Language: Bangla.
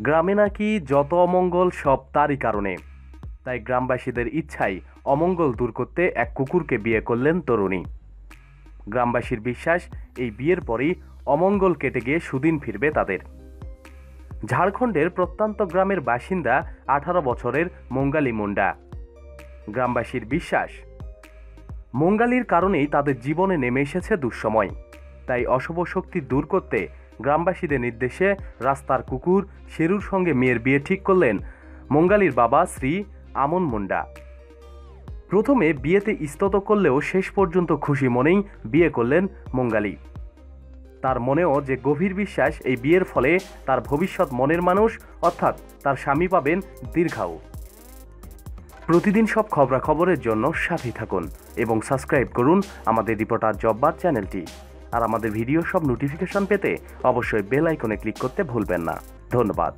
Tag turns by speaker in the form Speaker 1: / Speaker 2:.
Speaker 1: গ্রামে নাকি যত অমঙ্গল সব তারই কারণে। তাই গ্রামবাসীদের ইচ্ছাই অমঙ্গল দূর করতে এক কুকুরকে বিয়ে করলেন তরুণী। গ্রামবাসীর বিশ্বাস, এই বিয়ের পরই অমঙ্গল কেটে গিয়ে সুদিন ফিরবে তাদের। ঝাড়খণ্ডের প্রত্যন্ত গ্রামের বাসিন্দা আঠারো বছরের মঙ্গালি মুন্ডা। গ্রামবাসীর বিশ্বাস, মঙ্গালির কারণেই তাদের জীবনে নেমে এসেছে দুঃসময়। তাই অশুভ শক্তি দূর করতে গ্রামবাসীদের নির্দেশে রাস্তার কুকুর শেরুর সঙ্গে মেয়ের বিয়ে ঠিক করলেন মঙ্গালির বাবা শ্রী আমন মুন্ডা। প্রথমে বিয়েতে ইস্তত করলেও শেষ পর্যন্ত খুশি মনেই বিয়ে করলেন মঙ্গালি। তার মনেও যে গভীর বিশ্বাস এই বিয়ের ফলে তার ভবিষ্যৎ মনের মানুষ অর্থাৎ তার স্বামী পাবেন দীর্ঘায়ু প্রতিদিন সব খবরাখবরের জন্য সাথে থাকুন এবং সাবস্ক্রাইব করুন আমাদের রিপোর্টার জব্বার চ্যানেলটি। আর আমাদের ভিডিও সব নোটিফিকেশন পেতে অবশ্যই বেল আইকনে ক্লিক করতে ভুলবেন না। ধন্যবাদ।